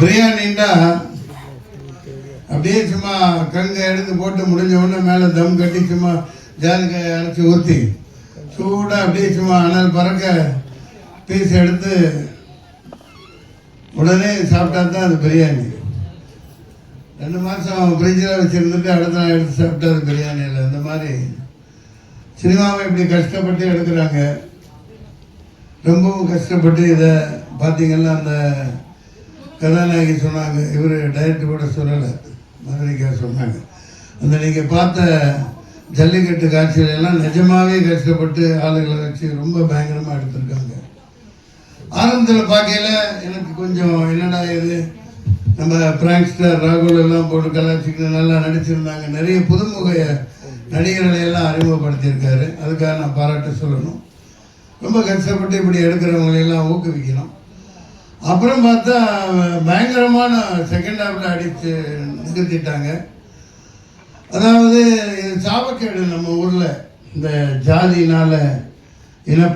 பிரியாணின்னா அப்படியே சும்மா கங்க எடுத்து போட்டு முடிஞ்ச உடனே மேலே தம் கட்டி சும்மா ஜாதிக்காய் அரைச்சி ஊற்றி சூடாக அப்படியே சும்மா அனல் பறக்க பீஸ் எடுத்து உடனே சாப்பிட்டா தான் அது பிரியாணி. ரெண்டு மாதம் ஃப்ரிட்ஜில் வச்சுருந்துட்டு அடுத்த நாள் எடுத்து சாப்பிட்டா அது பிரியாணி இல்லை. இந்த மாதிரி சினிமாவை இப்படி கஷ்டப்பட்டு எடுக்கிறாங்க. ரொம்பவும் கஷ்டப்பட்டு இதை பார்த்தீங்கன்னா அந்த கதாநாயகி சொன்னாங்க இவர் டைரக்டர் கூட சொல்லலை. மதுரைக்காக சொன்னாங்க. அந்த நீங்கள் பார்த்த ஜல்லிக்கட்டு காட்சிகள் எல்லாம் நிஜமாவே கஷ்டப்பட்டு ஆளுகளை வச்சு ரொம்ப பயங்கரமாக எடுத்திருக்காங்க. ஆரம்பத்தில் பார்க்கையில் எனக்கு கொஞ்சம் என்னடா இது? நம்ம பிராங்க்ஸ்டர் ராகுல் எல்லாம் போட்டு கலாச்சிக்கிட்டு நல்லா நடிச்சிருந்தாங்க. நிறைய புதுமுக நடிகர்களை எல்லாம் அறிமுகப்படுத்தியிருக்காரு. அதுக்காக நான் பாராட்டு சொல்லணும். ரொம்ப கஷ்டப்பட்டு இப்படி எடுக்கிறவங்களையெல்லாம் ஊக்குவிக்கணும். அப்புறம் பார்த்தா பயங்கரமான செகண்ட் ஹாஃபில் அடித்து நிகழ்த்திட்டாங்க அதாவது இது சாபக்கேடு நம்ம ஊரில். இந்த ஜாதினால் இன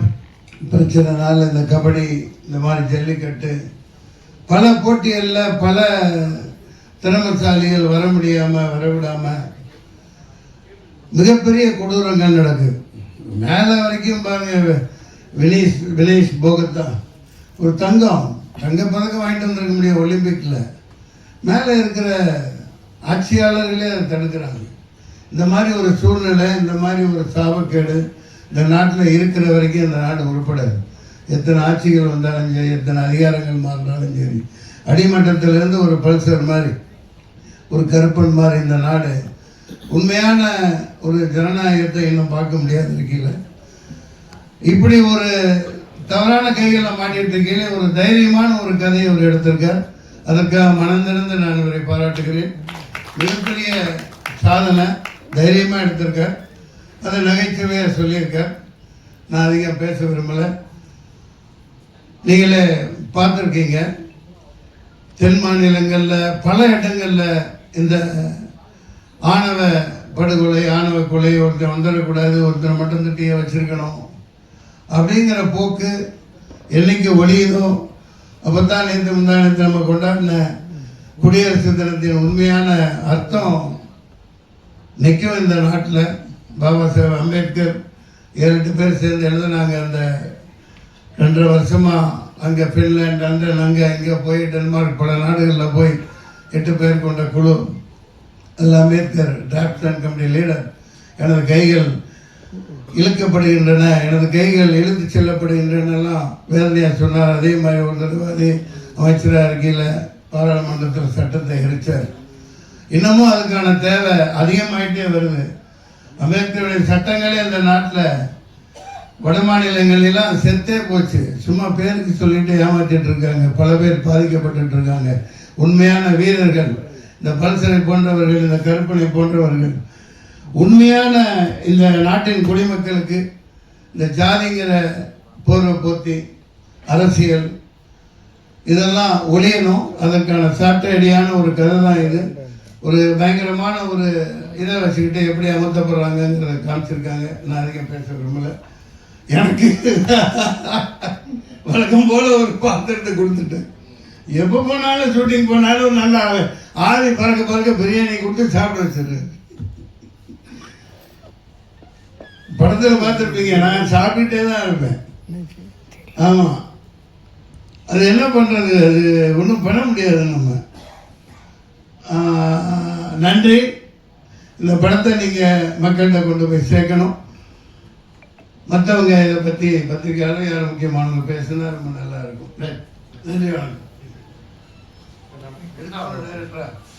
பிரச்சனைனால இந்த கபடி இந்த மாதிரி ஜல்லிக்கட்டு பல போட்டிகளில் பல திறமசாலிகள் வர முடியாமல் வர விடாமல் மிகப்பெரிய கொடூரங்கள் நடக்குது. மேலே வரைக்கும் பாருங்க வினீஷ் வினேஷ் போகத்தான். ஒரு தங்கம். தங்க பதக்கம் வாங்கிட்டு வந்திருக்க முடியும் ஒலிம்பிக்கில் மேலே இருக்கிற ஆட்சியாளர்களே அதை தடுக்கிறாங்க. இந்த மாதிரி ஒரு சூழ்நிலை இந்த மாதிரி ஒரு சாபக்கேடு இந்த நாட்டில் இருக்கிற வரைக்கும் இந்த நாடு உருப்படாது. எத்தனை ஆட்சிகள் வந்தாலும் சரி எத்தனை அதிகாரங்கள் மாறினாலும் சரி. அடிமட்டத்திலேருந்து ஒரு பல்சர் மாதிரி ஒரு கருப்பன் மாதிரி இந்த நாடு உண்மையான ஒரு ஜனநாயகத்தை இன்னும் பார்க்க முடியாது இருக்கையில். இப்படி ஒரு தவறான கைகளை மாட்டிட்டு இருக்கையிலே ஒரு தைரியமான ஒரு கதையை அவர் எடுத்திருக்கார். அதற்காக மனந்திறந்து நான் இவரை பாராட்டுகிறேன். மிகப்பெரிய சாதனை தைரியமாக எடுத்திருக்கார். அதை நகைச்சுவையாக சொல்லியிருக்கார். நான் அதிகம் பேச விரும்பலை. நீங்களே பார்த்துருக்கீங்க. தென் மாநிலங்களில் பல இடங்களில் இந்த ஆணவ படுகொலை ஆணவ கொலை ஒருத்தர் வந்துடக்கூடாது ஒருத்தரை மட்டும் திட்டியை வச்சுருக்கணும். அப்படிங்கிற போக்கு என்னைக்கு ஒழியுதோ அப்போ தான் நேற்று முந்தானத்தை நம்ம கொண்டாடின குடியரசு தினத்தின் உண்மையான அர்த்தம் நிற்கும் இந்த நாட்டில். பாபா சாஹேப் அம்பேத்கர் இரண்டு பேர் சேர்ந்து எழுதுனாங்க அந்த ரெண்டரை வருஷமாக அங்கே ஃபின்லேண்ட் லண்டன் அங்கே இங்கே போய் டென்மார்க் பல நாடுகளில் போய் எட்டு பேர் கொண்ட குழு. அதில் Ambedkar draft and company leader எனது கைகள் இழுக்கப்படுகின்றன எனது கைகள் இழுத்து செல்லப்படுகின்றனெல்லாம் வேதனையாக சொன்னார். அதே மாதிரி ஒரு தடவை அதே அமைச்சராக இருக்கையில் பாராளுமன்றத்தில் சட்டத்தை எரிச்சார். இன்னமும் அதுக்கான தேவை அதிகமாயிட்டே வருது. அம்பேத்கருடைய சட்டங்களே அந்த நாட்டில் வட மாநிலங்களெல்லாம் செத்தே போச்சு. சும்மா பேருக்கு சொல்லிட்டு ஏமாத்திட்டு இருக்காங்க. பல பேர் பாதிக்கப்பட்டு இருக்காங்க. உண்மையான வீரர்கள். இந்த பல்சரை போன்றவர்கள் இந்த கருப்பனை போன்றவர்கள். உண்மையான இந்த நாட்டின் குடிமக்களுக்கு இந்த ஜாதிங்கிற போர்வை போத்தி அரசியல் இதெல்லாம் ஒழியணும். அதற்கான சாட்டடியான ஒரு கதை தான் இது. ஒரு பயங்கரமான ஒரு இதை வச்சுக்கிட்டு எப்படி அமர்த்தப்படுறாங்கிறத காமிச்சிருக்காங்க. நான் அதிகம் பேச விரும்பல. எனக்கு வழக்கம் போல ஒரு பாத்திரத்தை கொடுத்துட்டு எப்போ போனாலும் ஷூட்டிங் போனாலும் நல்லா ஆடி பறக்க பறக்க பிரியாணி கொடுத்து சாப்பிட வச்சிருக்கேன் படத்தில் பார்த்துருப்பீங்க நான் சாப்பிட்டுட்டே தான் இருப்பேன். ஆமாம் அது என்ன பண்ணுறது அது ஒன்றும் பண்ண முடியாது நம்ம. நன்றி. இந்த படத்தை நீங்கள் மக்கள்கிட்ட கொண்டு போய் சேர்க்கணும். மற்றவங்க இதை பற்றி பத்திரிக்கையாளர் யாரும் முக்கியமானவங்க பேசுனா ரொம்ப நல்லா இருக்கும். நன்றி வணக்கம்?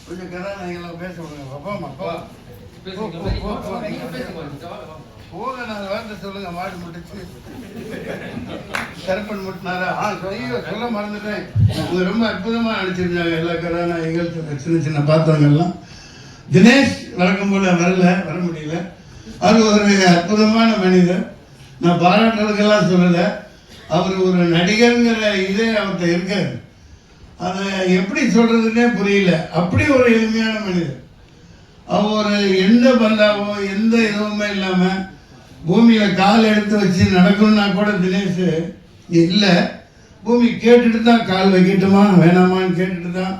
கொஞ்சம் கதாநாயகெல்லாம் பேச விடுங்க. அப்பா அப்பா. போக நாலு வார்த்தை சொல்லுங்க மாடு முட்டுச்சு. கருப்பன் முட்டினாரா? ஆ ஐயோ சொல்ல மறந்துட்டேன். அவங்க ரொம்ப அற்புதமா நடிச்சிருந்தாங்க எல்லா கதாநாயகிகள் சின்ன சின்ன பாத்திரங்கள்லாம். தினேஷ் வழக்கம் போல வரல வர முடியல. அவர் ஒரு அற்புதமான மனிதர். நான் பாராட்டுறதுக்கெல்லாம் சொல்லலை. அவர் ஒரு நடிகருங்கிற இதே அவர்கிட்ட இருக்காரு. அதை எப்படி சொல்கிறதுனே புரியல. அப்படி ஒரு எளிமையான மனிதர். அவர் எந்த பந்தாவோ எந்த இதுவுமே இல்லாமல் பூமியில் கால் எடுத்து வச்சு நடக்கணும்னா கூட தினேஷ் இல்லை. பூமி கேட்டுட்டு தான் கால் வைக்கட்டுமா வேணாமான்னு கேட்டுட்டு தான்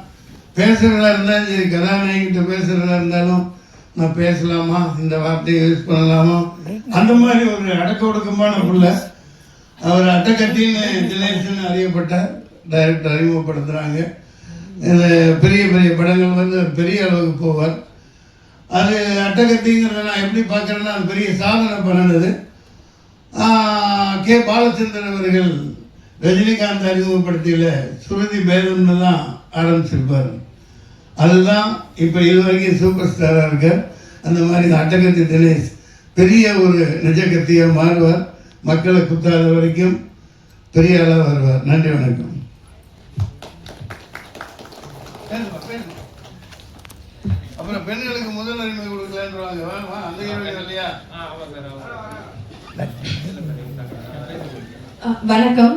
பேசுகிறதா இருந்தாலும் சரி கதாநாயகிட்ட பேசுகிறதா இருந்தாலும் நான் பேசலாமா? இந்த வார்த்தையை யூஸ் பண்ணலாமா? அந்த மாதிரி ஒரு அடக்க ஒடுக்கமான புள்ள அவர் அட்டக்கத்தின்னு தினேசன் அறியப்பட்ட டைரக்டர் அறிமுகப்படுத்துகிறாங்க இது பெரிய பெரிய படங்கள் வந்து பெரிய அளவுக்கு போவார். அது அட்டகத்திங்கிறத நான் எப்படி பார்க்குறேன்னா அது பெரிய சாதனை பண்ணினது கே. பாலச்சந்திரன் அவர்கள் ரஜினிகாந்த் அறிமுகப்படுத்தியில் சுருதி பேதம்னு தான் ஆரம்பிச்சிருப்பார். அதுதான் இப்போ இது வரைக்கும் சூப்பர் ஸ்டாராக இருக்கார். அந்த மாதிரி அட்டகத்தி தினேஷ் பெரிய ஒரு நிஜகத்தியாக மாறுவார். மக்களை குத்தாத வரைக்கும் பெரிய அளவாக வருவார். நன்றி வணக்கம். பெண்களுக்கு முதல் உரிமை கொடுக்கலான்றாங்க அந்த கேள்வி இல்லையா? வணக்கம்.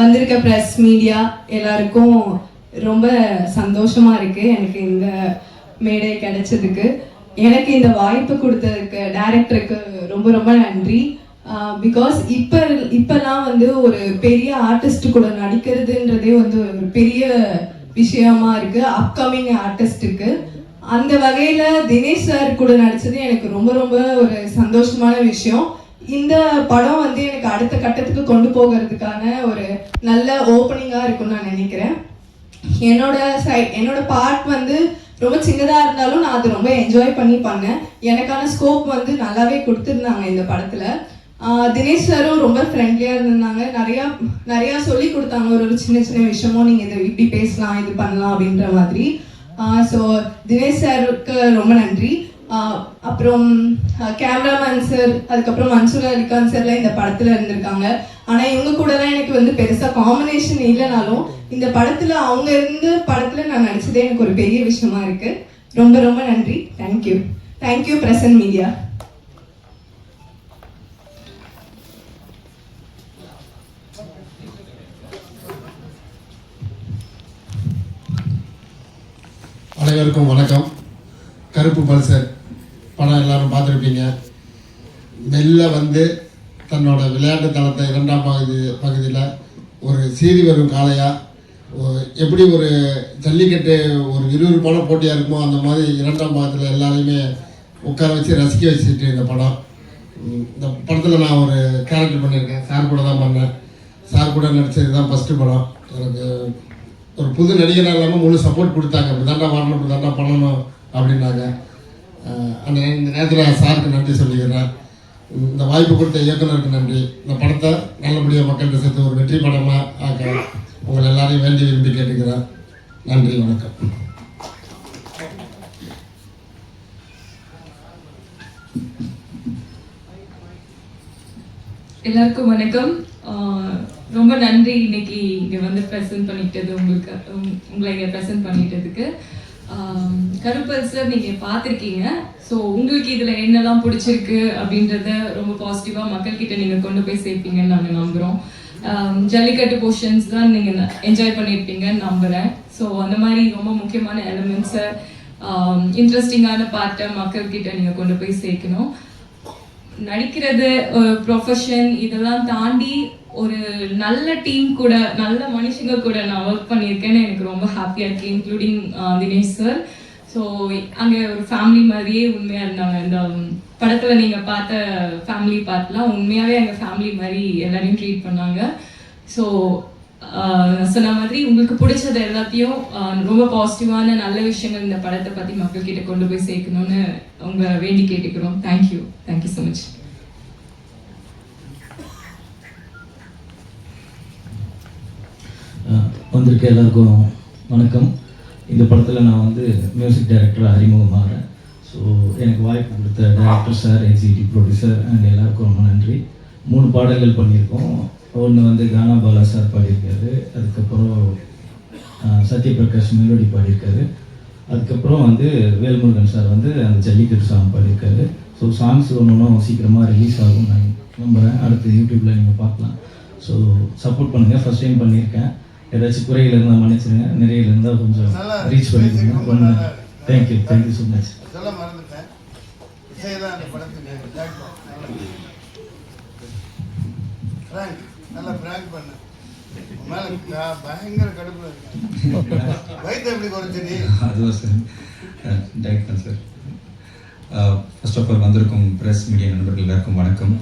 வந்திருக்க ப்ரெஸ் மீடியா எல்லாருக்கும் ரொம்ப சந்தோஷமா இருக்கு. எனக்கு இந்த மேடை கிடைச்சதுக்கு. எனக்கு இந்த வாய்ப்பு கொடுத்ததுக்கு டைரக்டருக்கு ரொம்ப ரொம்ப நன்றி. பிகாஸ் இப்போ இப்போல்லாம் வந்து ஒரு பெரிய ஆர்டிஸ்ட் கூட நடிக்கிறதுன்றதே வந்து ஒரு பெரிய விஷயமா இருக்கு அப்கமிங் ஆர்டிஸ்ட்டுக்கு அந்த வகையில தினேஷ் சார் கூட நடிச்சது எனக்கு ரொம்ப ரொம்ப ஒரு சந்தோஷமான விஷயம். இந்த படம் வந்து எனக்கு அடுத்த கட்டத்துக்கு கொண்டு போகிறதுக்கான ஒரு நல்ல ஓப்பனிங்காக இருக்கும்னு நான் நினைக்கிறேன். என்னோட சைட் என்னோட பார்ட் வந்து ரொம்ப சின்னதாக இருந்தாலும் நான் அதை ரொம்ப என்ஜாய் பண்ணி பண்ணேன். எனக்கான ஸ்கோப் வந்து நல்லாவே கொடுத்துருந்தாங்க இந்த படத்தில். தினேஷ் சாரும் ரொம்ப ஃப்ரெண்ட்லியாக இருந்தாங்க. நிறையா நிறையா சொல்லி கொடுத்தாங்க. ஒரு ஒரு சின்ன சின்ன விஷயமும் நீங்கள் இதை இப்படி பேசலாம் இது பண்ணலாம் அப்படின்ற மாதிரி. ஸோ தினேஷ் சாருக்கு ரொம்ப நன்றி. அப்புறம் கேமராமேன் சார் அதுக்கப்புறம் மன்சூர் அலிகான் சார்லாம் இந்த படத்தில் இருந்திருக்காங்க. ஆனால் இவங்க கூடலாம் எனக்கு வந்து பெருசாக காம்பினேஷன் இல்லைனாலும் இந்த படத்தில் அவங்க இருந்து படத்தில் நான் நடிச்சதே எனக்கு ஒரு பெரிய விஷயமா இருக்குது ரொம்ப ரொம்ப நன்றி. தேங்க்யூ தேங்க்யூ பிரசன்ட் மீடியா அனைவருக்கும் வணக்கம். கருப்பு பல்சர் படம் எல்லாரும் பார்த்துருப்பீங்க. மெல்ல வந்து தன்னோட விளையாட்டு தளத்தை இரண்டாம் பகுதி பகுதியில் ஒரு சீறி வரும் காளையாக எப்படி ஒரு ஜல்லிக்கட்டு ஒரு விறுவிறுப்பான போட்டியாக இருக்குமோ அந்த மாதிரி இரண்டாம் பாகத்தில் எல்லாரையுமே உட்கார வச்சு ரசிக்க வச்சுட்டு இந்த படம். இந்த படத்தில் நான் ஒரு கேரக்டர் பண்ணியிருக்கேன். சார் கூட தான் பண்ணேன். சார் கூட நடிச்சது தான் ஃபஸ்ட்டு படம். எனக்கு ஒரு புது நடிகராக இல்லாமல் முழு சப்போர்ட் கொடுத்தாங்க. இப்படி தாண்டா வரணும் இப்படி தாண்டா பண்ணணும் அப்படின்னாங்க. அந்த இந்த நேரத்தில் சாருக்கு நன்றி சொல்லிக்கிறேன். இந்த வாய்ப்பு கொடுத்த இயக்குனருக்கு நன்றி. இந்த படத்தை நல்லபடியாக மக்கள்கிட்ட சேர்த்து ஒரு வெற்றி படமாக ஆக்க உங்களை எல்லாரையும் வேண்டி விரும்பி கேட்டுக்கிறேன். நன்றி வணக்கம். எல்லாருக்கும் வணக்கம். ரொம்ப நன்றி இன்னைக்கு இங்கே வந்து ப்ரெசென்ட் பண்ணிட்டது உங்களுக்கு உங்களை இங்கே ப்ரெசென்ட் பண்ணிட்டதுக்கு. ஆம், கருப்பல் சார் நீங்கள் பார்த்துருக்கீங்க. ஸோ உங்களுக்கு இதில் என்னெல்லாம் பிடிச்சிருக்கு அப்படின்றத ரொம்ப பாசிட்டிவாக மக்கள்கிட்ட நீங்கள் கொண்டு போய் சேர்ப்பீங்கன்னு நாங்கள் நம்புகிறோம் ஜல்லிக்கட்டு போர்ஷன்ஸ் தான் நீங்கள் என்ஜாய் பண்ணியிருப்பீங்கன்னு நம்புகிறேன் ஸோ அந்த மாதிரி ரொம்ப முக்கியமான எலிமெண்ட்ஸை இன்ட்ரெஸ்டிங்கான பார்ட்டை மக்கள்கிட்ட நீங்கள் கொண்டு போய் சேர்க்கணும். நடிக்கிறது ப்ரொஃபஷன் இதெல்லாம் தாண்டி ஒரு நல்ல டீம் கூட நல்ல மனுஷங்க கூட நான் ஒர்க் பண்ணியிருக்கேன்னு எனக்கு ரொம்ப ஹாப்பியாக இருக்கு இன்க்ளூடிங் தினேஷ் சார் ஸோ அங்கே ஒரு ஃபேமிலி மாதிரியே உண்மையாக இருந்தாங்க. இந்த படத்தில் நீங்கள் பார்த்த ஃபேமிலி பார்ட்லாம் உண்மையாகவே எங்கள் ஃபேமிலி மாதிரி எல்லாரையும் ட்ரீட் பண்ணாங்க. ஸோ சொன்ன மாதிரி உங்களுக்கு பிடிச்சது எல்லாத்தையும் ரொம்ப பாசிட்டிவான நல்ல விஷயங்கள் இந்த படத்தை பற்றி மக்கள்கிட்ட கொண்டு போய் சேர்க்கணும்னு உங்களை வேண்டி கேட்டுக்கிறோம். தேங்க்யூ தேங்க்யூ ஸோ மச் வந்திருக்க எல்லாருக்கும் வணக்கம். இந்த படத்தில் நான் வந்து மியூசிக் டைரக்டர் அறிமுகமாகிறேன். ஸோ எனக்கு வாய்ப்பு கொடுத்த director sir executive producer and எல்லாருக்கும் ரொம்ப நன்றி. மூணு பாடல்கள் பண்ணியிருக்கோம். ஒன்று வந்து கானா பாலா சார் பாடியிருக்காரு. அதுக்கப்புறம் சத்யபிரகாஷ் மெலோடி பாடியிருக்காரு. அதுக்கப்புறம் வந்து வேல்முருகன் சார் வந்து அந்த ஜல்லிக்கட்டு சாங் பாடியிருக்காரு. ஸோ சாங்ஸ் ஒன்று ஒன்றும் சீக்கிரமாக ரிலீஸ் ஆகும் நான் நம்புகிறேன் அடுத்து யூடியூப்பில் நீங்கள் பார்க்கலாம். ஸோ சப்போர்ட் பண்ணுங்கள் ஃபர்ஸ்ட் டைம் பண்ணியிருக்கேன். ஏதாச்சும் குறைகள் இருந்தால் மன்னிச்சிருங்க. நிறைய இருந்தால் கொஞ்சம் ரீச் பண்ணிக்கோங்க ரொம்ப ஒன்று. தேங்க்யூ தேங்க்யூ ஸோ மச் சொல்ல நல்லா பிராங்க் பண்ண. பயங்கர கடுப்புல இருக்கு வயிற்று எப்படி சார். டைரக்ட் தான் சார் ஃபர்ஸ்ட் ஆஃப் ஆல் வந்திருக்கும் ப்ரெஸ் மீடியா நண்பர்கள் எல்லாருக்கும் வணக்கம்.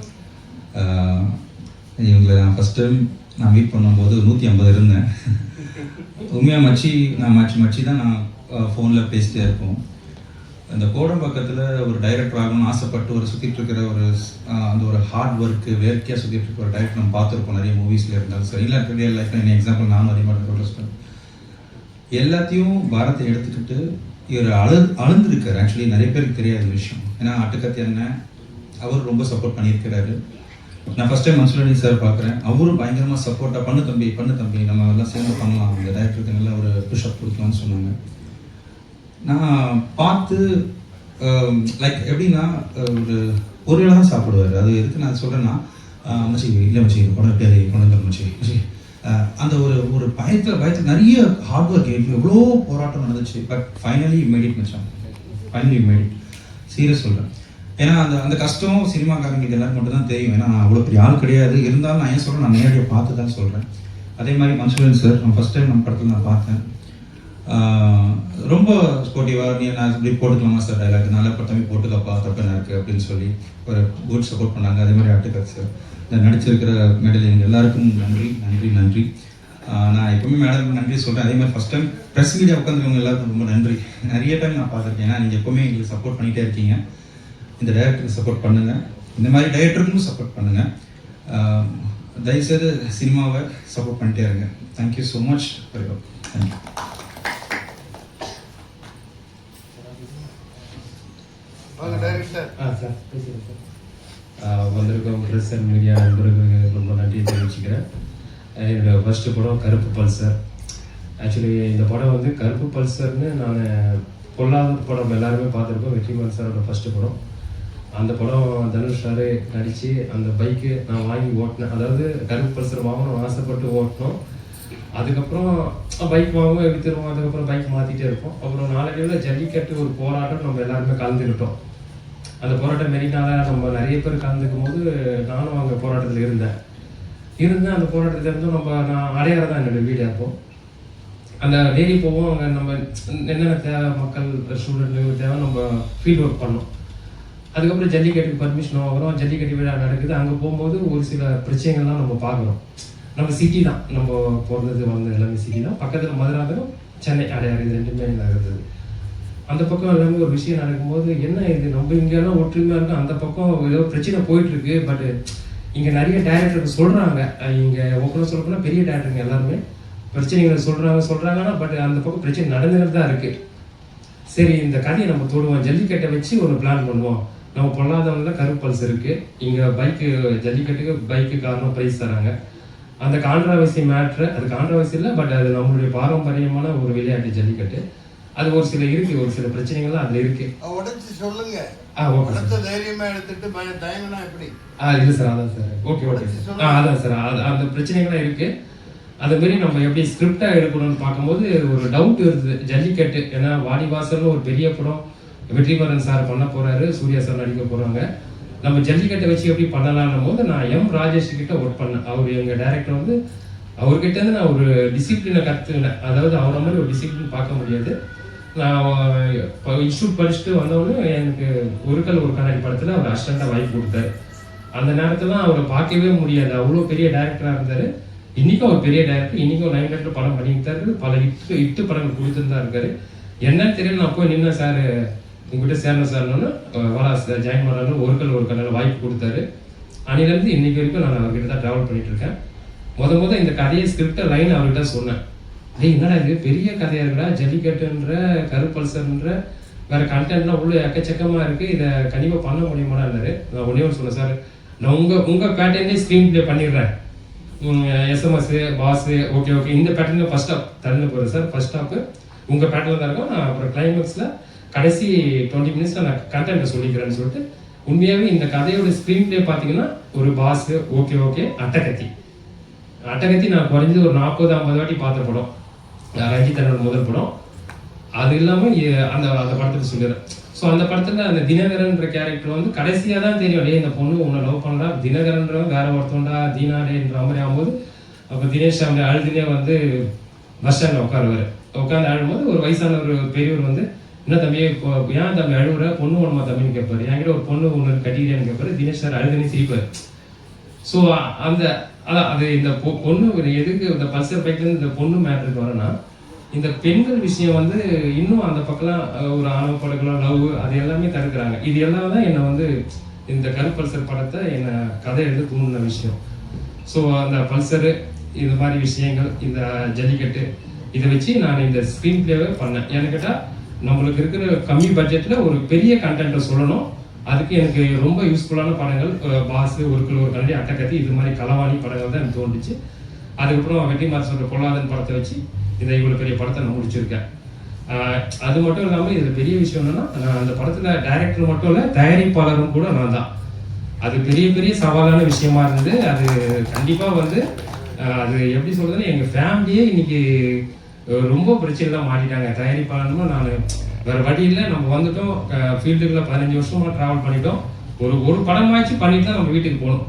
இவங்களை நான் ஃபஸ்ட் டைம் நான் மீட் பண்ணும்போது நூற்றி ஐம்பது இருந்தேன். உண்மையாக மச்சி நான் மச்சி மச்சி தான் நான் ஃபோனில் பேசிட்டே இருப்போம். அந்த கோடம் பக்கத்தில் ஒரு டைரக்டர் ஆகணும்னு ஆசைப்பட்டு ஒரு சுற்றிட்டு இருக்கிற ஒரு அந்த ஒரு ஹார்ட் ஒர்க்கு வேர்க்கையாக சுற்றிட்டு இருக்கிற ஒரு டைரக்டர் நம்ம பார்த்துருப்போம் நிறைய மூவிஸில் இருந்தாலும் சரி. இல்லை ரியல் லைஃப்பில் என்ன எக்ஸாம்பிள் நானும் அதே மாதிரி எல்லாத்தையும் பாரத்தை எடுத்துக்கிட்டு இவர் அழு அழுந்திருக்காரு. ஆக்சுவலி நிறைய பேருக்கு தெரியாத விஷயம். ஏன்னா அட்டுக்கத்தி என்ன அவர் ரொம்ப சப்போர்ட் பண்ணியிருக்கிறாரு. நான் ஃபர்ஸ்ட் டைம் மன்சுலனி சார் பார்க்குறேன். அவரும் பயங்கரமாக சப்போர்ட்டாக பண்ணு தம்பி பண்ணு தம்பி நம்ம எல்லாம் சேர்ந்து பண்ணலாம். அந்த டைரக்டருக்கு நல்ல ஒரு புஷ்அப் கொடுக்கலாம்னு சொன்னாங்க. நான் பார்த்து லைக் எப்படின்னா ஒரு ஒரு வேளை தான் சாப்பிடுவார். அது எதுக்கு நான் சொல்கிறேன்னா மச்சி இல்லை மச்சி உடனே படம் கொண்டு வந்து மச்சி மச்சி. அந்த ஒரு ஒரு பயத்தில் பயத்தில் நிறைய ஹார்ட் ஒர்க் எவ்வளோ போராட்டம் நடந்துச்சு. பட் ஃபைனலி மேடிட் மச்சான். ஃபைனலி மேடிட் சீரியஸ் சொல்கிறேன் ஏன்னா அந்த அந்த கஷ்டம் சினிமாக்காரங்களுக்கு எல்லாரும் மட்டும் தான் தெரியும். ஏன்னா நான் அவ்வளோ பெரிய ஆள் கிடையாது. இருந்தாலும் நான் ஏன் சொல்கிறேன் நான் நேரடியாக பார்த்து தான் சொல்கிறேன் அதே மாதிரி மன்சூரன் சார் நான் ஃபஸ்ட் டைம் நம்ம படத்தில் நான் பார்த்தேன். ரொம்ப ஸ்போர்ட்டிவாக நீ நான் இப்படி போட்டுக்கலாமா சார் டைலாக் நல்லா பட்டமே போட்டுக்கப்பா தப்பு என்ன இருக்குது அப்படின்னு சொல்லி ஒரு குட் சப்போர்ட் பண்ணாங்க. அதே மாதிரி அட்டுக்கத் சார் இந்த நடிச்சிருக்கிற எங்கள் எல்லாருக்கும் நன்றி நன்றி நன்றி. நான் எப்பவுமே மேடம் நன்றி சொல்கிறேன் அதே மாதிரி ஃபஸ்ட் டைம் ப்ரெஸ் மீடியா உட்காந்துருக்கவங்க எல்லாருக்கும் ரொம்ப நன்றி. நிறைய டைம் நான் பார்த்துருக்கேன். ஏன்னா நீங்கள் எப்போவுமே எங்களுக்கு சப்போர்ட் பண்ணிகிட்டே இருக்கீங்க. இந்த டைரக்டருக்கு சப்போர்ட் பண்ணுங்கள் இந்த மாதிரி டைரக்டருக்கும் சப்போர்ட் பண்ணுங்கள் தயவுசெய்து சினிமாவை சப்போர்ட் பண்ணிட்டே இருங்க. Thank you so much thank you வாங்க டைரக்டர் ஆ சார் பேசுகிறேன் சார் ஆ, ப்ரெஸ் அண்ட் மீடியா நண்பர்களுக்கு ரொம்ப நன்றி தெரிவிச்சுக்கிறேன். என்னோடய என்னோட ஃபர்ஸ்ட் படம் கருப்பு பல்சர். ஆக்சுவலி இந்த படம் வந்து கருப்பு பல்சர்னு நான் பொல்லாத படம் எல்லாருமே பார்த்துருக்கோம். வெற்றிமாறன் சாரோட ஃபஸ்ட்டு படம். அந்த படம் தனுஷ் சார் நடித்து அந்த பைக்கு நான் வாங்கி ஓட்டினேன். அதாவது கருப்பு பல்சர் வாங்கணும் ஆசைப்பட்டு ஓட்டினோம். அதுக்கப்புறம் பைக் வாங்குவோம் எடுத்துருவோம் அதுக்கப்புறம் பைக் மாற்றிட்டே இருப்போம். அப்புறம் நாளைக்கு ஜல்லிக்கட்டு ஒரு போராட்டம் நம்ம எல்லாருமே கலந்துக்கிட்டோம். அந்த போராட்டம் மெரினால நம்ம நிறைய பேர் கலந்துக்கும் போது நானும் அங்கே போராட்டத்தில் இருந்தேன். இருந்தேன் அந்த போராட்டத்தில் இருந்தும் நம்ம நான் அடையாறு தான் என்னோட வீடு அப்போ. அந்த டெய்லி போவோம் அங்கே நம்ம என்னென்ன தேவை மக்கள் ஸ்டூடெண்ட்டுக்கு தேவை நம்ம ஃபீல்ட் ஒர்க் பண்ணோம். அதுக்கப்புறம் ஜல்லிக்கட்டுக்கு பர்மிஷன் வாங்குறோம். ஜல்லிக்கட்டு விழா நடக்குது. அங்கே போகும்போது ஒரு சில பிரச்சனைகள்லாம் நம்ம பார்க்குறோம் நம்ம சிட்டி தான். நம்ம பிறந்தது வளர்ந்தது எல்லாமே சிட்டி தான். பக்கத்தில் மதுராந்தகம் சென்னை அடையாறு இது ரெண்டுமே நடந்தது. அந்த பக்கம் எல்லாமே ஒரு விஷயம் நடக்கும்போது என்ன இது? நம்ம இங்கெல்லாம் ஒற்றுமையாக இருக்கும் அந்த பக்கம் ஏதோ பிரச்சனை போயிட்டு இருக்கு பட் இங்கே நிறைய டேரக்டருக்கு சொல்கிறாங்க இங்கே ஓப்பனாக சொல்லப்போனா பெரிய டேரக்டருங்க எல்லாருமே பிரச்சனைகளை சொல்கிறாங்க சொல்கிறாங்கன்னா பட் அந்த பக்கம் பிரச்சனை நடந்துகிட்டு தான் இருக்குது சரி இந்த கதையை நம்ம தொடுவோம். ஜல்லிக்கட்டை வச்சு ஒன்று பிளான் பண்ணுவோம். நம்ம பொல்லாதவங்கள கருப்பு பல்ஸ் இங்கே பைக்கு ஜல்லிக்கட்டுக்கு பைக்கு காரணம் ப்ரைஸ் தராங்க. அந்த கான்ட்ராவர்சி மேட்ரு அது கான்ட்ராவர்சி இல்லை பட் அது நம்மளுடைய பாரம்பரியமான ஒரு விளையாட்டு ஜல்லிக்கட்டு. அது ஒரு சில இருக்கு ஒரு சில பிரச்சனைகள்லாம் அதுல இருக்கு. உடைச்சு சொல்லுங்க. படத்தை தைரியமா எடுத்துட்டு பய- தயங்கினா எப்படி? ஆ இல்லை சார் அதான் சார். Okay okay sir. ஆ அதான் சார். அந்த பிரச்சனைகள்லாம் இருக்கு. அது மாரி நம்ம எப்படி ஸ்கிரிப்டா எடுக்கணும்னு பார்க்கும்போது ஒரு டவுட் இருந்தது ஜல்லிக்கட்டு. ஏன்னா வாடிவாசல்னு ஒரு பெரிய படம் வெற்றிமாறன் சார் பண்ண போறாரு. சூர்யா சார் நடிக்க போறாங்க. நம்ம ஜல்லிக்கட்டை வச்சு எப்படி பண்ணலாம்னும் போது நான் எம் ராஜேஷ் கிட்ட ஒர்க் பண்ணேன். அவர் எங்க டைரக்டர் வந்து அவர்கிட்ட இருந்து நான் ஒரு டிசிப்ளினை கற்றுக்கினேன் அதாவது அவரை மாதிரி ஒரு டிசிப்ளின் பார்க்க முடியாது. நான் இன்ஸ்டியூட் படிச்சுட்டு வந்தவொடனே எனக்கு ஒரு கல் ஒரு கண்ணாடி படத்தில் அவர் அசிஸ்டண்டாக வாய்ப்பு கொடுத்தாரு. அந்த நேரத்தில் அவரை பார்க்கவே முடியாது அவ்வளோ பெரிய டேரக்டராக இருந்தார். இன்றைக்கும் அவர் பெரிய டேரக்டர் இன்றைக்கும் நைன் டேரக்டர் படம் பண்ணிக்கிட்டு தான் இருக்காரு பல இட்டு இட்டு படங்கள் கொடுத்துட்டு தான் இருக்காரு. என்னன்னு தெரியல நான் போய் நின்ன சார் உங்ககிட்ட சேரணும் சார்னு வரா சார் ஜாயின் பண்ணாலும் ஒரு கல் ஒரு கல்லில் வாய்ப்பு கொடுத்தாரு. அன்னிலேருந்து இன்றைக்கி வரைக்கும் நான் அவர்கிட்ட தான் ட்ராவல் பண்ணிகிட்ருக்கேன் முத முத இந்த கதையை ஸ்கிரிப்டை லைன் அவர்கிட்ட சொன்னேன். டேய் என்னடா இது? பெரிய கதையாக இருக்குடா ஜல்லிக்கட்டுன்ற கருப்பல்சர்ன்ற வேறு கண்டென்ட்லாம் உள்ள எக்கச்சக்கமாக இருக்குது இதை கண்டிப்பாக பண்ண முடியுமாடாரு நான் ஒன்றே ஒன்று சொன்னேன் சார். நான் உங்கள் உங்கள் பேட்டர்னே ஸ்க்ரீன் ப்ளே பண்ணிடுறேன். எஸ்எம்எஸ் பாஸு ஓகே ஓகே இந்த பேட்டர்னில் ஃபஸ்ட் ஸ்டாப் தள்ளி போகிறேன் சார். ஃபஸ்ட் ஸ்டாப்பு உங்கள் பேட்டர்ல தான் இருக்கும். நான் அப்புறம் கிளைமேக்ஸில் கடைசி டுவெண்ட்டி மினிட்ஸில் நான் கண்டென்ட்டை சொல்லிக்கிறேன்னு சொல்லிட்டு உண்மையாகவே இந்த கதையோட ஸ்க்ரீன் ப்ளே பார்த்தீங்கன்னா ஒரு boss okay okay Attakathi. Attakathi நான் குறைஞ்சது ஒரு நாற்பது ஐம்பது வாட்டி பார்த்த படம். அஹ் ரஞ்சித் முதல் படம். அது இல்லாமல் அந்த அந்த படத்தில் சொல்லிடுறேன் ஸோ அந்த படத்தில் அந்த தினகரன்ற கேரக்டர் வந்து கடைசியாக தான் தெரியும். டே இந்த பொண்ணு உன்னை லவ் பண்ணுறா தினகரன்றவன் வேற ஒருத்தவன்டா தீனாடேன்ற மாதிரி ஆகும்போது அப்போ தினேஷ் சாமி அழுதுனே வந்து பஸ் ஸ்டாண்டில் உட்காருவார். உட்காந்து அழும்போது ஒரு வயசான ஒரு பெரியவர் வந்து என்ன தம்பி இப்போ ஏன் தம்பி அழுகுற பொண்ணு ஒன்றுமா தம்பின்னு கேட்பாரு என்கிட்ட ஒரு பொண்ணு ஒன்று கட்டிக்கிறேன்னு கேட்பாரு தினேஷ் சார் அழுதுனே சிரிப்பார். ஸோ அந்த ஆனால் அது இந்த பொ- பொண்ணு எதுக்கு இந்த பல்சர் பைக்லேருந்து இந்த பொண்ணு மேட்ருக்கு வரேன்னா இந்த பெண்கள் விஷயம் வந்து இன்னும் அந்த பக்கம்லாம் ஒரு ஆணவ படக்கலாம் லவ் அது எல்லாமே தடுக்கிறாங்க. இது எல்லாம் தான் என்னை வந்து இந்த கருப்பல்சர் படத்தை என்னை கதை எழுத தூண்டின விஷயம். ஸோ அந்த பல்சரு இது மாதிரி விஷயங்கள் இந்த ஜல்லிக்கட்டு இதை வச்சு நான் இந்த ஸ்க்ரீன் பிளேவே பண்ணேன். ஏன்னு கேட்டால் நம்மளுக்கு இருக்கிற கம்மி பட்ஜெட்டில் ஒரு பெரிய கண்டென்ட்டை சொல்லணும். அதுக்கு எனக்கு ரொம்ப யூஸ்ஃபுல்லான படங்கள் மாசு ஒரு கிலோ ஒரு கல்வி அட்டக்கத்தி இது மாதிரி களவாணி படங்கள் தான் எனக்கு தோணுச்சு அதுக்கப்புறம் வெற்றிமார் சொல்ற பொல்லாதன் படத்தை வச்சு இந்த இவ்வளோ பெரிய படத்தை நான் முடிச்சிருக்கேன். அது மட்டும் இல்லாமல் இதில் பெரிய விஷயம் என்னென்னா நான் அந்த படத்தில் டைரக்டர் மட்டும் இல்லை தயாரிப்பாளரும் கூட நான் தான். அது பெரிய பெரிய சவாலான விஷயமா இருந்து அது கண்டிப்பாக வந்து அது எப்படி சொல்கிறதுன்னா எங்கள் ஃபேமிலியே இன்னைக்கு ரொம்ப பிரச்சனை தான் மாறிட்டாங்க தயாரிப்பாளர்னு நான் வேற வழி இல்லை. நம்ம வந்துட்டோம். ஃபீல்டுக்குள்ள பதினஞ்சு வருஷமாக ட்ராவல் பண்ணிட்டோம். ஒரு ஒரு படமாச்சு பண்ணிட்டு தான் நம்ம வீட்டுக்கு போகணும்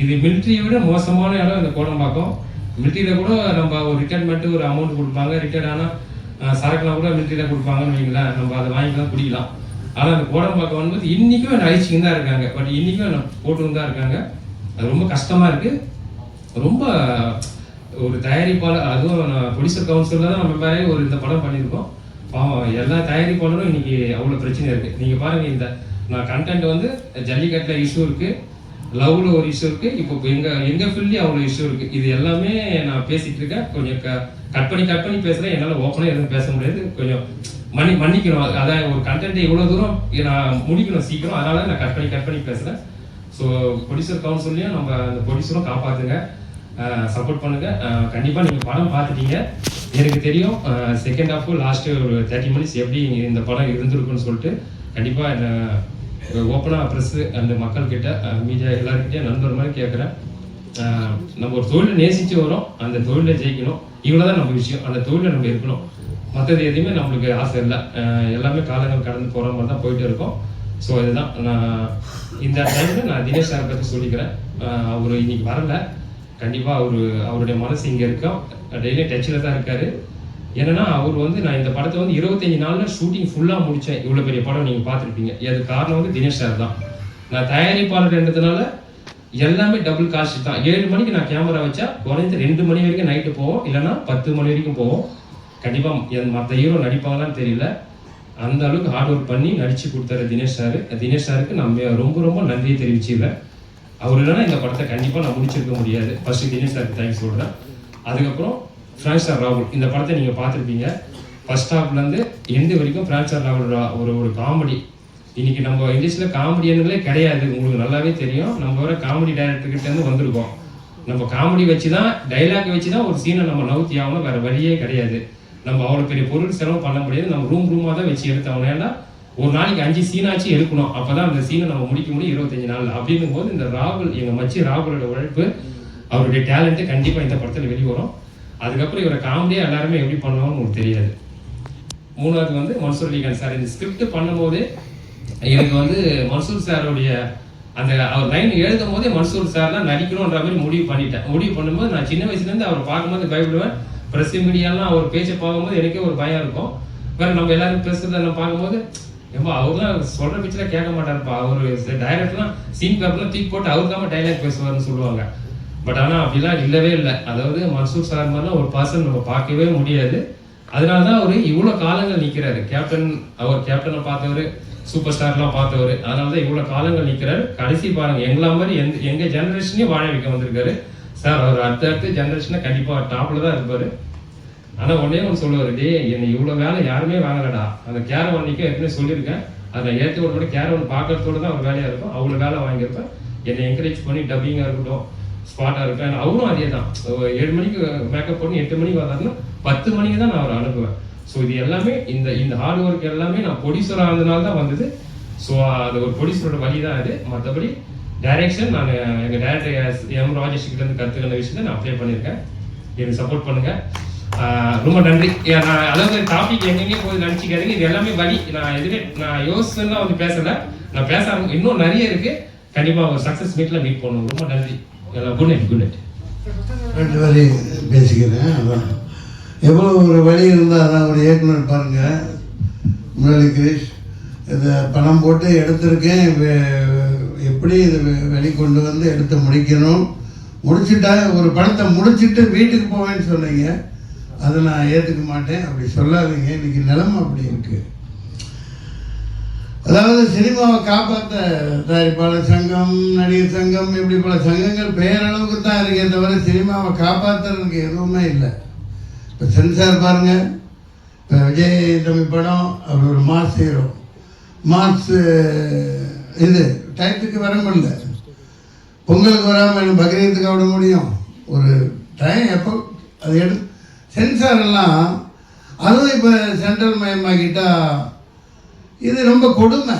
இது மிலிட்ரியை விட மோசமான இடம் இந்த கோடம்பாக்கம். மிலிட்ரியில கூட நம்ம ஒரு ரிட்டைர்மெண்ட் ஒரு அமௌண்ட் கொடுப்பாங்க. ரிட்டையர்ட் ஆனால் சரக்குலாம் கூட மிலிட்ரியில கொடுப்பாங்கன்னு வைங்களேன். நம்ம அதை வாங்கிக்கலாம் குடிக்கலாம். ஆனால் அந்த கோடம்பாக்கம் வந்து இன்னைக்கும் என்ன அழிச்சிங்க தான் இருக்காங்க. பட் இன்னைக்கும் என்ன போட்டுன்னு தான் இருக்காங்க. அது ரொம்ப கஷ்டமா இருக்கு. ரொம்ப ஒரு தயாரிப்பாளர் அதுவும் ப்ரொடியூசர் கவுன்சிலில் தான் நம்ம மேலே ஒரு இந்த படம் பண்ணியிருக்கோம். பாவம் எல்லா தயாரிப்பாளரும் இன்னைக்கு அவ்வளோ பிரச்சனை இருக்குது நீங்கள் பாருங்கள் இந்த நான் கண்டென்ட் வந்து ஜல்லிக்கட்டில் இஷ்யூ இருக்குது லவ்வில் ஒரு இஷ்யூ இருக்குது இப்போ எங்கள் எங்கள் ஃபீல்ட்லேயும் அவ்வளோ இஷ்யூ இருக்குது இது எல்லாமே நான் பேசிகிட்டு இருக்கேன். கொஞ்சம் க கட் பண்ணி கட் பண்ணி பேசுகிறேன் என்னால் ஓப்பனாக எதுவும் பேச முடியாது. கொஞ்சம் மன்னி மன்னிக்கணும். அதான் ஒரு கண்டென்ட் இவ்வளோ தூரம் நான் முடிக்கணும் சீக்கிரம். அதனால நான் கட் பண்ணி கட் பண்ணி பேசுகிறேன் ஸோ ப்ரொடியூசர் கவுன்சிலையும் நம்ம அந்த ப்ரொடியூசரும் காப்பாத்துங்க. சப்போர்ட் பண்ணுங்க. கண்டிப்பாக நீங்கள் படம் பார்த்துட்டீங்க. எனக்கு தெரியும் செகண்ட் ஹாஃப் லாஸ்ட்டு ஒரு தேர்ட்டி மினிட்ஸ் எப்படி இந்த படம் இருந்திருக்குன்னு சொல்லிட்டு கண்டிப்பாக என்ன ஓப்பனாக ப்ரெஸ்ஸு அந்த மக்கள்கிட்ட மீடியா எல்லாருக்கிட்டே நண்பர் மாதிரி கேட்குறேன். நம்ம ஒரு தொழிலை நேசித்து வரோம். அந்த தொழிலை ஜெயிக்கணும். இவ்வளோ தான் நம்ம விஷயம். அந்த தொழிலை நம்ம இருக்கணும். மற்றது எதுவுமே நம்மளுக்கு ஆசை இல்லை. எல்லாமே காலங்கள் கடந்து போகிற மாதிரி தான் போயிட்டு இருக்கோம். ஸோ இதுதான். நான் இந்த டைமில் நான் தினேஷ் சாரை பற்றி சொல்லிக்கிறேன். அவர் இன்னைக்கு வரல. கண்டிப்பாக அவர் அவருடைய மனசு இங்கே இருக்கோம் டெய்லி டச்சில் தான் இருக்கார். ஏன்னா அவர் வந்து நான் இந்த படத்தை வந்து இருபத்தஞ்சு நாளில் ஷூட்டிங் ஃபுல்லாக முடித்தேன் இவ்வளோ பெரிய படம் நீங்கள் பார்த்துருப்பீங்க. அது காரணம் வந்து தினேஷ் சார் தான். நான் தயாரிப்பாளர் என்றதுனால எல்லாமே டபுள் காஸ்ட் தான். ஏழு மணிக்கு நான் கேமரா வச்சா குறைஞ்சது ரெண்டு மணி வரைக்கும் நைட்டு போவோம். இல்லைன்னா பத்து மணி வரைக்கும் போவோம். கண்டிப்பாக என் மற்ற ஹீரோ நடிப்பாங்களான்னு தெரியல. அந்த அளவுக்கு ஹார்ட் ஒர்க் பண்ணி நடித்து கொடுத்தாரு தினேஷ் சார் தினேஷ் சாருக்கு நம்ம ரொம்ப ரொம்ப நன்றியை தெரிவிச்சுக்கிறேன். அவர் இல்லைன்னா இந்த படத்தை கண்டிப்பாக நான் முடிச்சிருக்க முடியாது. ஃபர்ஸ்ட் தினேஷ் சார் தேங்க்ஸ் சொல்கிறேன் அதுக்கப்புறம் ஃப்ரான்ஸ் சார் ராகுல் இந்த படத்தை நீங்கள் பார்த்துருப்பீங்க. ஃபர்ஸ்ட் ஹாஃப்லேருந்து எண்டு வரைக்கும் ஃப்ரான்ஸ் சார் ராகுல் ரா- ஒரு ஒரு காமெடி இன்னைக்கு நம்ம இங்கிலீஷில் காமெடியனுங்களே கிடையாது. உங்களுக்கு நல்லாவே தெரியும். நம்ம வர காமெடி டைரக்டர்கிட்டேருந்து வந்திருக்கோம். நம்ம காமெடி வச்சு தான் டைலாக் வச்சு தான் ஒரு சீனை நம்ம நவுத்தி ஆகணும் வேறு வழியே கிடையாது. நம்ம அவ்வளோ பெரிய பொருள் செலவு பண்ண முடியாது. நம்ம ரூம் ரூமாக தான் வச்சு எடுத்தவங்க ஏன்னா ஒரு நாளைக்கு அஞ்சு சீனாச்சு எடுக்கணும். அப்பதான் அந்த சீனை நம்ம முடிக்க முடியும் இருபத்தஞ்சு நாள் அப்படின்னும் போது இந்த ராகுல் எங்க மச்சி ராகுலோட உழைப்பு அவருடைய டேலண்ட்டு கண்டிப்பா இந்த படத்துல வெளிவரும். அதுக்கப்புறம் இவரை காமெடியா எல்லாருமே எப்படி பண்ணுவாங்கன்னு உங்களுக்கு தெரியாது. மூணாவது வந்து மன்சூர் அலிகான் சார். இந்த ஸ்கிரிப்ட் பண்ணும்போது எனக்கு வந்து மன்சூர் சாருடைய அந்த அவர் லைன் எழுதும் போதே மன்சூர் சார் தான் நடிக்கணுன்ற மாதிரி முடிவு பண்ணிட்டேன். முடிவு பண்ணும்போது நான் சின்ன வயசுலேருந்து அவரை பார்க்கும்போது பயப்படுவேன். ப்ரெஸ் மீடியாலாம் அவர் பேச்சை பார்க்கும்போது எனக்கே ஒரு பயம் இருக்கும். வேற நம்ம எல்லாரும் பேசுறத நம்ம பார்க்கும்போது ஏம்பா அவர்லாம் சொல்ற பிச்சில் கேட்க மாட்டாருப்பா. அவர் டைரக்ட்லாம் சீன் பேப்பர்லாம் தூக்கி போட்டு அவர் தான் டைலாக் பேசுவார்னு சொல்லுவாங்க. பட் ஆனால் அப்படிலாம் இல்லவே இல்லை. அதாவது மன்சூர் சார் மாதிரிலாம் ஒரு பர்சன் நம்ம பார்க்கவே முடியாது. அதனால தான் அவர் இவ்வளோ காலங்கள் நிற்கிறாரு கேப்டன் அவர் கேப்டனை பார்த்தவர் சூப்பர் ஸ்டார்லாம் பார்த்தவர் அதனால தான் இவ்வளோ காலங்கள் நிற்கிறாரு கடைசி பாருங்க எங்களா மாதிரி எந்த எங்கள் ஜெனரேஷனையும் வாழ வைக்க வந்திருக்காரு. சார் அவர் அடுத்த அடுத்த ஜெனரேஷனை கண்டிப்பாக டாப்பில் தான் இருப்பார். ஆனா உடனே ஒன்று சொல்லுவாரு டே என்னை இவ்வளவு வேலை யாருமே வாங்கலடா. அந்த கேரவன் நிக்க ஏற்கனவே சொல்லியிருக்கேன். அதை ஏற்றி ஒரு மட்டும் கேரவன் பார்க்கறதோட தான் அவர் வேலையா இருக்கும். அவ்வளவு வேலை வாங்கியிருப்பேன். என்னை என்கரேஜ் பண்ணி டப்பிங்கா இருக்கட்டும் ஸ்பாட்டா இருக்கட்டும் அவரும் அதே தான். ஏழு மணிக்கு மேக்கப் பண்ணி எட்டு மணிக்கு வந்தாருன்னா பத்து மணிக்கு தான் நான் அவரை அனுப்புவேன். ஸோ இது எல்லாமே இந்த இந்த ஹார்ட் ஒர்க் எல்லாமே நான் ப்ரொடியூசர் ஆனதுனால தான் வந்தது. ஸோ அது ஒரு ப்ரொடியூசரோட வழி தான் அது. மற்றபடி டைரக்ஷன் நான் எங்கள் டேரக்டர் எம் ராஜேஷ் கிட்ட இருந்து கற்றுக்கிற விஷயத்தை நான் அப்ளை பண்ணியிருக்கேன். எனக்கு சப்போர்ட் பண்ணுங்கள் ரொம்ப நன்றி. நான் அதாவது டாபிக் எங்கெங்கேயும் போய் நினச்சிக்காதீங்க இது எல்லாமே வழி நான் எதுவுமே நான் யோசிச்சுலாம் வந்து பேசலை. நான் பேச ஆரம்பி- இன்னும் நிறைய இருக்கு. கண்டிப்பாக ஒரு சக்ஸஸ் மீட்டில் மீட் பண்ணுவோம். ரொம்ப நன்றி. குட் நைட் குட் நைட் ரெண்டு வரி பேசிக்கிறேன் அதான். எவ்வளோ ஒரு வழி இருந்தால் அதான் ஒரு இயக்குனர் பாருங்கள் முரளி கிரீஷ் இதை பணம் போட்டு எடுத்திருக்கேன். எப்படி இதை வெ- வெளிக்கொண்டு வந்து எடுத்து முடிக்கணும். முடிச்சுட்டா ஒரு படத்தை முடிச்சிட்டு வீட்டுக்கு போவேன்னு சொன்னீங்க. அதை நான் ஏற்றுக்க மாட்டேன். அப்படி சொல்லாதீங்க. இன்னைக்கு நிலமை அப்படி இருக்குது அதாவது சினிமாவை காப்பாற்ற தயாரிப்பாளர் சங்கம் நடிகர் சங்கம் இப்படி பல சங்கங்கள் பெயரளவுக்கு தான் இருக்கே தவிர சினிமாவை காப்பாற்றுறதுக்கு எதுவுமே இல்லை. இப்போ சென்சார் பாருங்க. இப்போ விஜய் தம்பி படம் அப்படி ஒரு மாஸ் ஹீரோ. மாஸ் இது டயத்துக்கு வர முடியல. பொங்கலுக்கு வராமல் பக்ரீத்துக்கு விட முடியும்? ஒரு டைம் எப்போ அது எடுத்து சென்சார் எல்லாம் அதுவும் இப்போ சென்ட்ரல் மயமாக்கிட்டா இது ரொம்ப கொடுமை.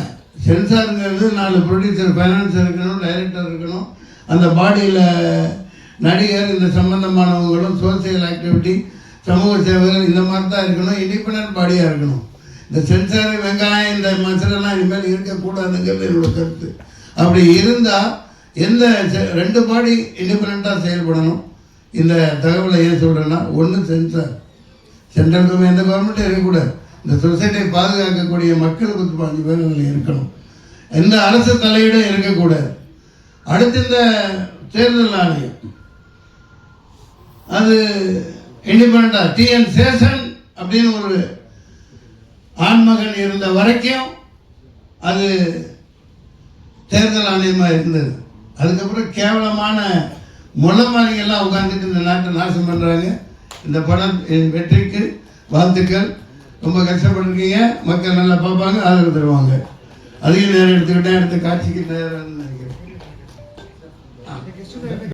சென்சாருங்கிறது நாலு ப்ரொடியூசர் ஃபைனான்சர் இருக்கணும் டைரக்டர் இருக்கணும். அந்த பாடியில் நடிகர் இந்த சம்மந்தமானவங்களும் சோசியல் ஆக்டிவிட்டி சமூக சேவைகள் இந்த மாதிரி தான் இருக்கணும் இண்டிபெண்ட் பாடியாக இருக்கணும். இந்த சென்சார் வெங்காயம் இந்த மசாலெல்லாம் இனிமேல் இருக்கக்கூடாதுங்கிறது என்னோட கருத்து. அப்படி இருந்தால் எந்த செ- ரெண்டு பாடி இண்டிபெண்ட்டாக செயல்படணும். இந்த தகவலை ஏன் சொல்கிறேன்னா ஒன்று சென்சார் சென்ட்ரல் கவர்மெண்ட் எந்த கவர்மெண்ட்டும் இருக்கக்கூடாது இந்த சொசைட்டியை பாதுகாக்கக்கூடிய மக்கள் ஒரு பாஞ்சு பேர் அதில் இருக்கணும். எந்த அரசு தலையீடும் இருக்கக்கூடாது அடுத்து இந்த தேர்தல் ஆணையம் அது இண்டிபெண்டாக டிஎன் சேஷன் அப்படின்னு ஒரு ஆண்மகன் இருந்த வரைக்கும் அது தேர்தல் ஆணையமாக இருந்தது. அதுக்கப்புறம் கேவலமான முளமாரிகள்லாம் உட்காந்துட்டு இந்த நாட்டை நாசம் பண்ணுறாங்க இந்த படம் என் வெற்றிக்கு வாழ்த்துக்கள். ரொம்ப கஷ்டப்பட்டுருக்கீங்க. மக்கள் நல்லா பார்ப்பாங்க ஆதரவு தருவாங்க. அதிக நேரம் எடுத்துக்கிட்டேன் எடுத்த காட்சிக்கு நேரம் நினைக்கிறேன்.